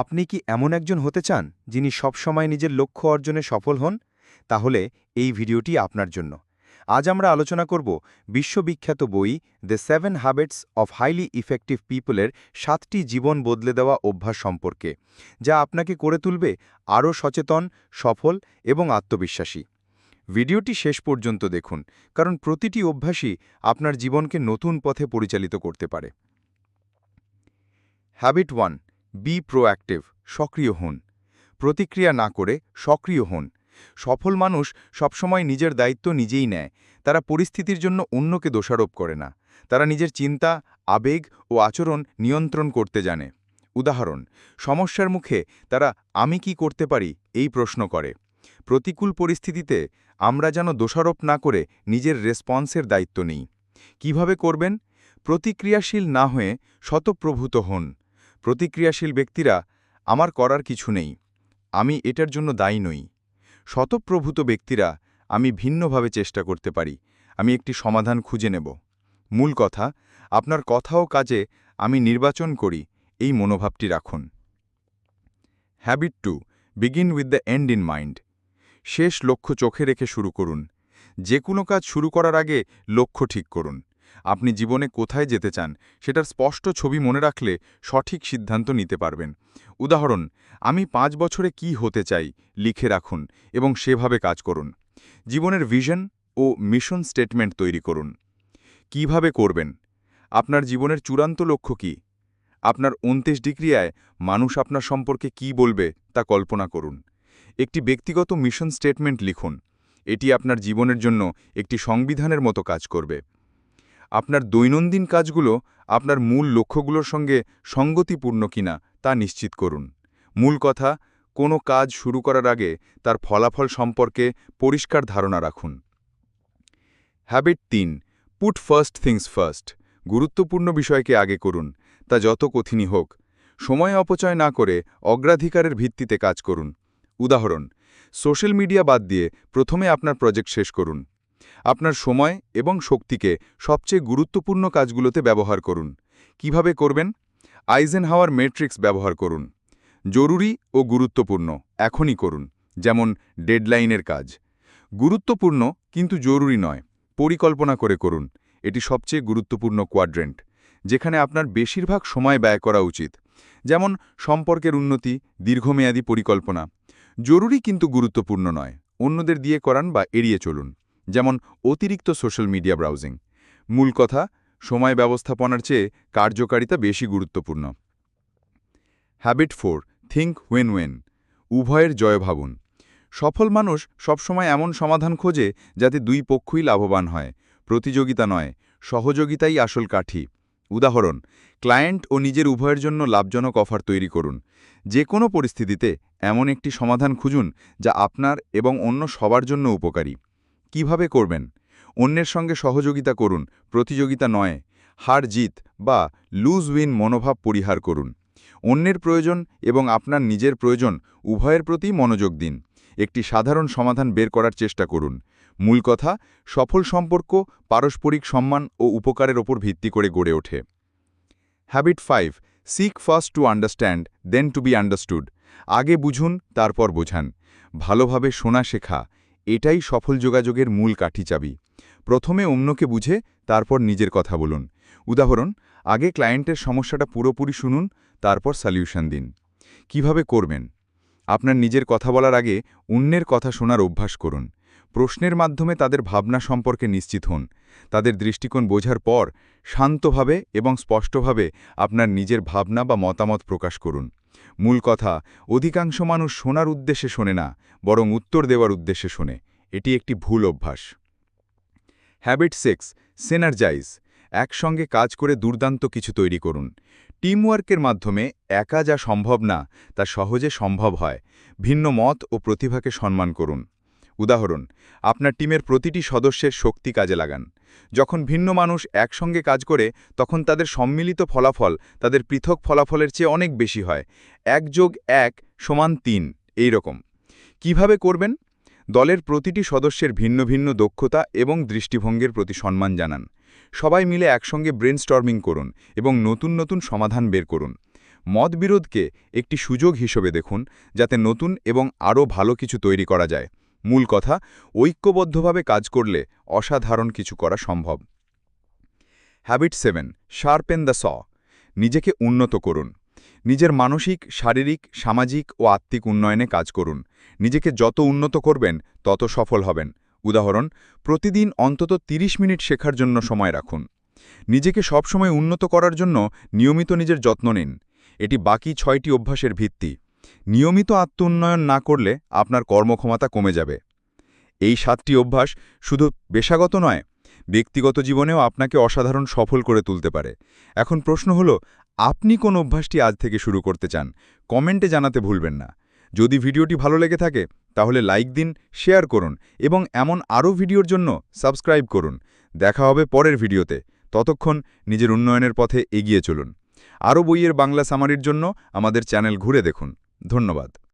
আপনি কি এমন একজন হতে চান যিনি সবসময় নিজের লক্ষ্য অর্জনে সফল হন? তাহলে এই ভিডিওটি আপনার জন্য। আজ আমরা আলোচনা করব বিশ্ববিখ্যাত বই the seven habits of highly effective পিপলের সাতটি জীবন বদলে দেওয়া অভ্যাস সম্পর্কে, যা আপনাকে করে তুলবে আরও সচেতন, সফল এবং আত্মবিশ্বাসী। ভিডিওটি শেষ পর্যন্ত দেখুন, কারণ প্রতিটি অভ্যাসই আপনার জীবনকে নতুন পথে পরিচালিত করতে পারে। হ্যাবিট ওয়ান বি প্রোঅ্যাক্টিভ সক্রিয় হন। প্রতিক্রিয়া না করে সক্রিয় হন। সফল মানুষ সবসময় নিজের দায়িত্ব নিজেই নেয়। তারা পরিস্থিতির জন্য অন্যকে দোষারোপ করে না। তারা নিজের চিন্তা, আবেগ ও আচরণ নিয়ন্ত্রণ করতে জানে। উদাহরণ, সমস্যার মুখে তারা আমি কি করতে পারি এই প্রশ্ন করে। প্রতিকূল পরিস্থিতিতে আমরা যেন দোষারোপ না করে নিজের রেসপন্সের দায়িত্ব নিই। কীভাবে করবেন? প্রতিক্রিয়াশীল না হয়ে শতপ্রভূত হন। প্রতিক্রিয়াশীল ব্যক্তিরা, আমার করার কিছু নেই, আমি এটার জন্য দায়ী নই। শতপ্রভূত ব্যক্তিরা, আমি ভিন্নভাবে চেষ্টা করতে পারি, আমি একটি সমাধান খুঁজে নেব। মূল কথা, আপনার কথা ও কাজে আমি নির্বাচন করি, এই মনোভাবটি রাখুন। Habit two begin with the end in mind শেষ লক্ষ্য চোখে রেখে শুরু করুন। যে কোনো কাজ শুরু করার আগে লক্ষ্য ঠিক করুন। আপনি জীবনে কোথায় যেতে চান সেটার স্পষ্ট ছবি মনে রাখলে সঠিক সিদ্ধান্ত নিতে পারবেন। উদাহরণ, আমি পাঁচ বছরে কি হতে চাই লিখে রাখুন এবং সেভাবে কাজ করুন। জীবনের ভিশন ও মিশন স্টেটমেন্ট তৈরি করুন। কীভাবে করবেন? আপনার জীবনের চূড়ান্ত লক্ষ্য কি? আপনার উনত্রিশ ডিগ্রিয়ায় মানুষ আপনার সম্পর্কে কি বলবে তা কল্পনা করুন। একটি ব্যক্তিগত মিশন স্টেটমেন্ট লিখুন। এটি আপনার জীবনের জন্য একটি সংবিধানের মতো কাজ করবে। আপনার দৈনন্দিন কাজগুলো আপনার মূল লক্ষ্যগুলোর সঙ্গে সঙ্গতিপূর্ণ কিনা তা নিশ্চিত করুন। মূল কথা, কোনো কাজ শুরু করার আগে তার ফলাফল সম্পর্কে পরিষ্কার ধারণা রাখুন। হ্যাবিট তিন পুট ফার্স্ট থিংস ফার্স্ট গুরুত্বপূর্ণ বিষয়কে আগে করুন, তা যত কঠিনই হোক। সময় অপচয় না করে অগ্রাধিকারের ভিত্তিতে কাজ করুন। উদাহরণ সোশ্যাল মিডিয়া বাদ দিয়ে প্রথমে আপনার প্রজেক্ট শেষ করুন। আপনার সময় এবং শক্তিকে সবচেয়ে গুরুত্বপূর্ণ কাজগুলোতে ব্যবহার করুন। কীভাবে করবেন? আইজেন হাওয়ার মেট্রিক্স ব্যবহার করুন। জরুরি ও গুরুত্বপূর্ণ এখনই করুন, যেমন ডেডলাইনের কাজ। গুরুত্বপূর্ণ কিন্তু জরুরি নয়, পরিকল্পনা করে করুন। এটি সবচেয়ে গুরুত্বপূর্ণ কোয়াড্রেন্ট যেখানে আপনার বেশিরভাগ সময় ব্যয় করা উচিত। যেমন সম্পর্কের উন্নতি, দীর্ঘমেয়াদী পরিকল্পনা। জরুরি কিন্তু গুরুত্বপূর্ণ নয়, অন্যদের দিয়ে করান বা এড়িয়ে চলুন। যেমন অতিরিক্ত সোশ্যাল মিডিয়া ব্রাউজিং। মূল কথা, সময় ব্যবস্থাপনার চেয়ে কার্যকারিতা বেশি গুরুত্বপূর্ণ। Habit four think win win উভয়ের জয় ভাবুন। সফল মানুষ সবসময় এমন সমাধান খোঁজে যাতে দুই পক্ষই লাভবান হয়, প্রতিযোগিতা নয়, সহযোগিতাই আসল কাঠি। উদাহরণ ক্লায়েন্ট ও নিজের উভয়ের জন্য লাভজনক অফার তৈরি করুন। যে কোনো পরিস্থিতিতে এমন একটি সমাধান খুঁজুন যা আপনার এবং অন্য সবার জন্য উপকারী। কীভাবে করবেন? অন্যের সঙ্গে সহযোগিতা করুন, প্রতিযোগিতা নয়, হার জিত বা লুজ উইন মনোভাব পরিহার করুন। অন্যের প্রয়োজন এবং আপনার নিজের প্রয়োজন উভয়ের প্রতি মনোযোগ দিন। একটি সাধারণ সমাধান বের করার চেষ্টা করুন। মূল কথা, সফল সম্পর্ক, পারস্পরিক সম্মান ও উপকারের ওপর ভিত্তি করে গড়ে ওঠে। Habit five seek first to understand then to be understood আগে বুঝুন, তারপর বোঝান। ভালোভাবে শোনা শেখা। এটাই সফল যোগাযোগের মূল কাঠি চাবি। প্রথমে অন্যকে বুঝে, তারপর নিজের কথা বলুন। উদাহরণ, আগে ক্লায়েন্টের সমস্যাটা পুরোপুরি শুনুন, তারপর সলিউশন দিন। কীভাবে করবেন? আপনার নিজের কথা বলার আগে অন্যের কথা শোনার অভ্যাস করুন। প্রশ্নের মাধ্যমে তাদের ভাবনা সম্পর্কে নিশ্চিত হন। তাদের দৃষ্টিকোণ বোঝার পর শান্তভাবে এবং স্পষ্টভাবে আপনার নিজের ভাবনা বা মতামত প্রকাশ করুন। মূল কথা, অধিকাংশ মানুষ শোনার উদ্দেশ্যে শোনে না, বরং উত্তর দেওয়ার উদ্দেশ্যে শোনে। এটি একটি ভুল অভ্যাস। হ্যাবিট সিক্স সেনার্জাইজ একসঙ্গে কাজ করে দুর্দান্ত কিছু তৈরি করুন। টিমওয়ার্কের মাধ্যমে একা যা সম্ভব না, তা সহজে সম্ভব হয়। ভিন্ন মত ও প্রতিভাকে সম্মান করুন। উদাহরণ, আপনার টিমের প্রতিটি সদস্যের শক্তি কাজে লাগান। যখন ভিন্ন মানুষ একসঙ্গে কাজ করে, তখন তাদের সম্মিলিত ফলাফল, তাদের পৃথক ফলাফলের চেয়ে অনেক বেশি হয়। এক যোগ এক সমান তিন, এই রকম। কীভাবে করবেন? দলের প্রতিটি সদস্যের ভিন্ন ভিন্ন দক্ষতা এবং দৃষ্টিভঙ্গির প্রতি সম্মান জানান। সবাই মিলে একসঙ্গে ব্রেনস্টর্মিং করুন এবং নতুন নতুন সমাধান বের করুন। মতবিরোধকে একটি সুযোগ হিসেবে দেখুন, যাতে নতুন এবং আরও ভালো কিছু তৈরি করা যায়। মূল কথা, ঐক্যবদ্ধভাবে কাজ করলে অসাধারণ কিছু করা সম্ভব। Habit seven sharpen the saw নিজেকে উন্নত করুন। নিজের মানসিক, শারীরিক, সামাজিক ও আত্মিক উন্নয়নে কাজ করুন। নিজেকে যত উন্নত করবেন, তত সফল হবেন। উদাহরণ, প্রতিদিন অন্তত ৩০ মিনিট শেখার জন্য সময় রাখুন। নিজেকে সবসময় উন্নত করার জন্য নিয়মিত নিজের যত্ন নিন। এটি বাকি ছয়টি অভ্যাসের ভিত্তি। নিয়মিত আত্ম উন্নয়ন না করলে আপনার কর্মক্ষমতা কমে যাবে। এই সাতটি অভ্যাস শুধু পেশাগত নয়, ব্যক্তিগত জীবনেও আপনাকে অসাধারণ সফল করে তুলতে পারে। এখন প্রশ্ন হলো, আপনি কোন অভ্যাসটি আজ থেকে শুরু করতে চান? কমেন্টে জানাতে ভুলবেন না। যদি ভিডিওটি ভালো লেগে থাকে, তাহলে লাইক দিন, শেয়ার করুন এবং এমন আরও ভিডিওর জন্য সাবস্ক্রাইব করুন। দেখা হবে পরের ভিডিওতে। ততক্ষণ নিজের উন্নয়নের পথে এগিয়ে চলুন। আরও বইয়ের বাংলা সামারির জন্য আমাদের চ্যানেল ঘুরে দেখুন। ধন্যবাদ।